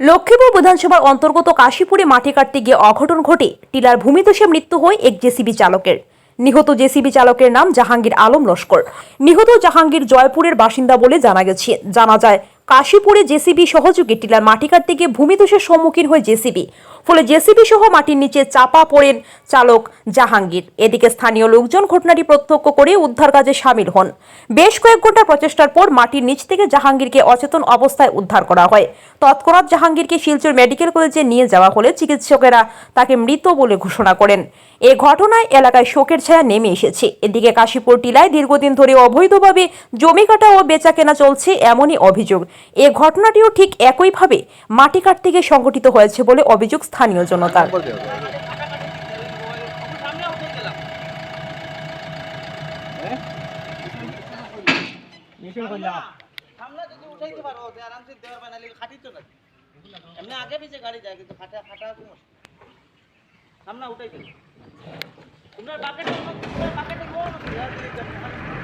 লক্ষ্মীপুর বিধানসভার অন্তর্গত কাশীপুরে মাটি কাটতে গিয়ে অঘটন ঘটে। টিলার ভূমিধসে মৃত্যু হয় এক জেসিবি চালকের। নিহত জেসিবি চালকের নাম জাহাঙ্গীর আলম লস্কর। নিহত জাহাঙ্গীর জয়পুরের বাসিন্দা বলে জানা গেছে। জানা যায়, কাশীপুরে জেসিবি সহযোগী টিলার মাটি কাটতে গিয়ে ভূমিধসের সম্মুখীন হয় জেসিবি। ফলে জেসিবি সহ মাটির নিচে চাপা পড়েন চালক জাহাঙ্গীর। এদিকে স্থানীয় লোকজন ঘটনাটি প্রত্যক্ষ করে উদ্ধার কাজে সামিল হন। বেশ কয়েক ঘণ্টা প্রচেষ্টার পর মাটির নিচ থেকে জাহাঙ্গীরকে অচেতন অবস্থায় উদ্ধার করা হয়। তৎক্ষণাৎ জাহাঙ্গীরকে শিলচর মেডিকেল কলেজে নিয়ে যাওয়া হলে চিকিৎসকেরা তাকে মৃত বলে ঘোষণা করেন। এ ঘটনায় এলাকায় শোকের ছায়া নেমে এসেছে। এদিকে কাশীপুর টিলায় দীর্ঘদিন ধরে অবৈধভাবে জমি কাটা ও বেচা কেনা চলছে এমনই অভিযোগ। এ ঘটনাটিও ঠিক একইভাবে মাটি কাট থেকে সংঘটিত হয়েছে বলে অভিযোগ স্থানীয় জনতার। এমনি আগে পিছে গাড়ি যায় কিন্তু খাটা খাটা তো মুশকিল সামনে তোমরা বাকেটে তোমরা বাকেটে না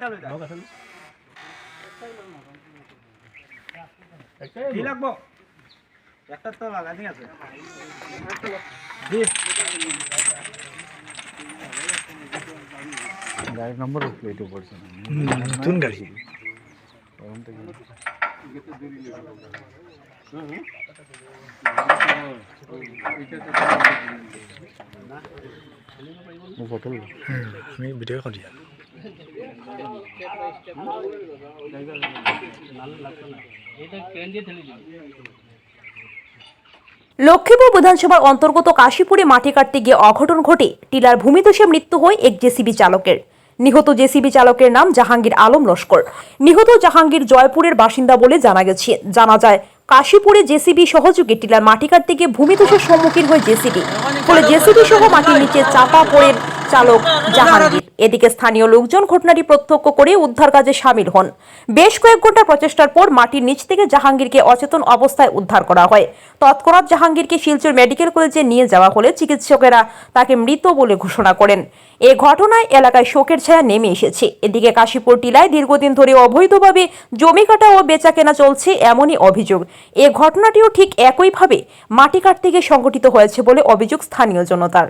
ইয়ার দিকে যাও। কি লাগবো? একটা তো লাগানি আছে। গাড়ির নম্বর প্লেটে পড়ছে নতুন গাড়ি। ও ফটো আমি ভিডিও করি লক্ষ্মীপুর বিধানসভার অন্তর্গত কাশীপুরে মাটি কাটতে গিয়ে অঘটন ঘটে। টিলার ভূমিধসে মৃত্যু হয় এক জেসিবি চালকের। নিহত জেসিবি চালকের নাম জাহাঙ্গীর আলম লস্কর। নিহত জাহাঙ্গীর জয়পুরের বাসিন্দা বলে জানা গেছে। জানা যায়, কাশীপুরে জেসিবি সহযোগে টিলার মাটি কাটতে গিয়ে ভূমিধসের সম্মুখীন হয় জেসিবি। ফলে জেসিবি সহ মাটির নিচে চাপা পড়েন চালক জাহাঙ্গীর। এদিকে স্থানীয় লোকজন ঘটনাটি প্রত্যক্ষ করে উদ্ধার কাজে সামিল হন। বেশ কয়েক ঘণ্টা প্রচেষ্টার পর মাটির নিচ থেকে জাহাঙ্গীরকে অচেতন অবস্থায় উদ্ধার করা হয়। তৎক্ষণাৎ জাহাঙ্গীরকে শিলচর মেডিকেল কলেজে নিয়ে যাওয়া হলে চিকিৎসকেরা তাকে মৃত বলে ঘোষণা করেন। এ ঘটনায় এলাকায় শোকের ছায়া নেমে এসেছে। এদিকে কাশীপুর টিলায় দীর্ঘদিন ধরে অবৈধভাবে জমি কাটা ও বেচা কেনা চলছে এমনই অভিযোগ। এ ঘটনাটিও ঠিক একইভাবে মাটি কাট থেকে সংঘটিত হয়েছে বলে অভিযোগ স্থানীয় জনতার।